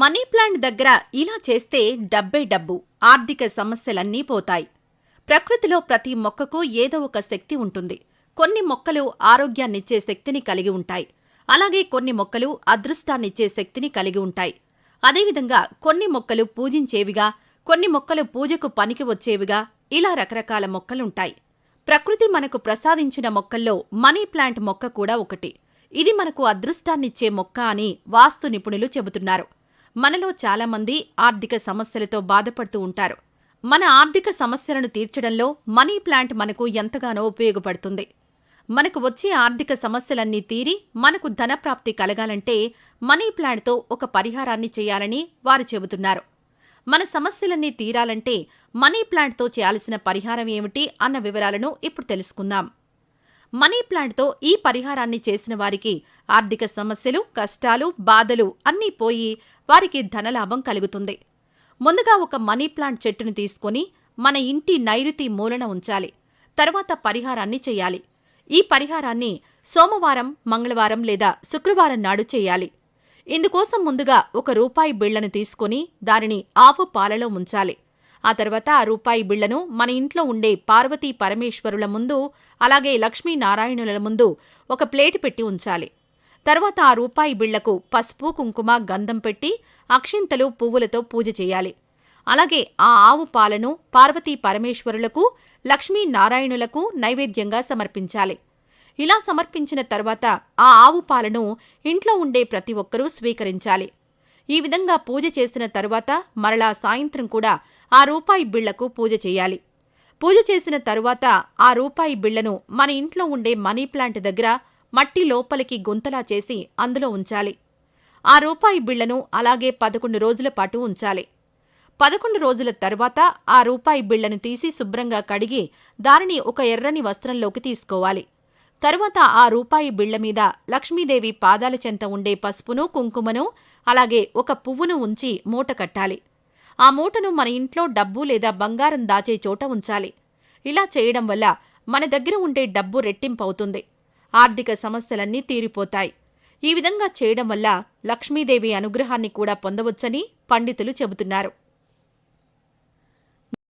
Money plant దగ్గర ఇలా చేస్తే డబ్బే డబ్బు ఆర్థిక సమస్యలన్నీ పోతాయి. ప్రకృతిలో ప్రతి మొక్కకు ఏదో ఒక శక్తి ఉంటుంది. కొన్ని మొక్కలు ఆరోగ్యాన్నిచ్చే శక్తిని కలిగి ఉంటాయి. అలాగే కొన్ని మొక్కలు అదృష్టాన్నిచ్చే శక్తిని కలిగి ఉంటాయి. అదేవిధంగా కొన్ని మొక్కలు పూజించేవిగా కొన్ని మొక్కలు పూజకు పనికి వచ్చేవిగా ఇలా రకరకాల మొక్కలుంటాయి. ప్రకృతి మనకు ప్రసాదించిన మొక్కల్లో మనీ ప్లాంట్ మొక్క కూడా ఒకటి. ఇది మనకు అదృష్టాన్నిచ్చే మొక్క అని వాస్తు నిపుణులు చెబుతున్నారు. మనలో చాలామంది ఆర్థిక సమస్యలతో బాధపడుతూ ఉంటారు. మన ఆర్థిక సమస్యలను తీర్చడంలో మనీ ప్లాంట్ మనకు ఎంతగానో ఉపయోగపడుతుంది. మనకు వచ్చే ఆర్థిక సమస్యలన్నీ తీరి మనకు ధనప్రాప్తి కలగాలంటే మనీ ప్లాంట్తో ఒక పరిహారాన్ని చేయాలని వారు చెబుతున్నారు. మన సమస్యలన్నీ తీరాలంటే మనీ ప్లాంట్తో చేయాల్సిన పరిహారం ఏమిటి అన్న వివరాలను ఇప్పుడు తెలుసుకుందాం. మనీ ప్లాంట్తో ఈ పరిహారాన్ని చేసిన వారికి ఆర్థిక సమస్యలు కష్టాలు బాధలు అన్నీ పోయి వారికి ధనలాభం కలుగుతుంది. ముందుగా ఒక మనీ ప్లాంట్ చెట్టును తీసుకొని మన ఇంటి నైరుతి మూలన ఉంచాలి. తర్వాత పరిహారాన్ని చేయాలి. ఈ పరిహారాన్ని సోమవారం మంగళవారం లేదా శుక్రవారం నాడు చేయాలి. ఇందుకోసం ముందుగా ఒక రూపాయి బిళ్ళను తీసుకుని దానిని ఆవు పాలలో ఉంచాలి ఆ తర్వాత ఆ రూపాయి బిళ్ళను మన ఇంట్లో ఉండే పార్వతీ పరమేశ్వరుల ముందు అలాగే లక్ష్మీనారాయణుల ముందు ఒక ప్లేటు పెట్టి ఉంచాలి. తర్వాత ఆ రూపాయి బిళ్ళకు పసుపు కుంకుమ గంధం పెట్టి అక్షింతలు పువ్వులతో పూజ చేయాలి. అలాగే ఆ ఆవు పాలను పార్వతీ పరమేశ్వరులకు లక్ష్మీనారాయణులకు నైవేద్యంగా సమర్పించాలి. ఇలా సమర్పించిన తర్వాత ఆ ఆవు పాలను ఇంట్లో ఉండే ప్రతి ఒక్కరూ స్వీకరించాలి. ఈ విధంగా పూజ చేసిన తరువాత మరలా సాయంత్రం కూడా ఆ రూపాయి బిళ్ళకు పూజ చేయాలి. పూజ చేసిన తరువాత ఆ రూపాయి బిళ్ళను మన ఇంట్లో ఉండే మనీ ప్లాంట్ దగ్గర మట్టి లోపలికి గుంతలా చేసి అందులో ఉంచాలి. ఆ రూపాయి బిళ్ళను అలాగే పదకొండు రోజుల పాటు ఉంచాలి. పదకొండు రోజుల తర్వాత ఆ రూపాయి బిళ్ళను తీసి శుభ్రంగా కడిగి దానిని ఒక ఎర్రని వస్త్రంలోకి తీసుకోవాలి. తరువాత ఆ రూపాయి బిళ్ళ మీద లక్ష్మీదేవి పాదాల చెంత ఉండే పసుపును కుంకుమను అలాగే ఒక పువ్వును ఉంచి మూట కట్టాలి. ఆ మూటను మన ఇంట్లో డబ్బు లేదా బంగారం దాచే చోట ఉంచాలి. ఇలా చేయడం వల్ల మన దగ్గర ఉండే డబ్బు రెట్టింపవుతుంది. ఆర్థిక సమస్యలన్నీ తీరిపోతాయి. ఈ విధంగా చేయడం వల్ల లక్ష్మీదేవి అనుగ్రహాన్ని కూడా పొందవచ్చని పండితులు చెబుతున్నారు.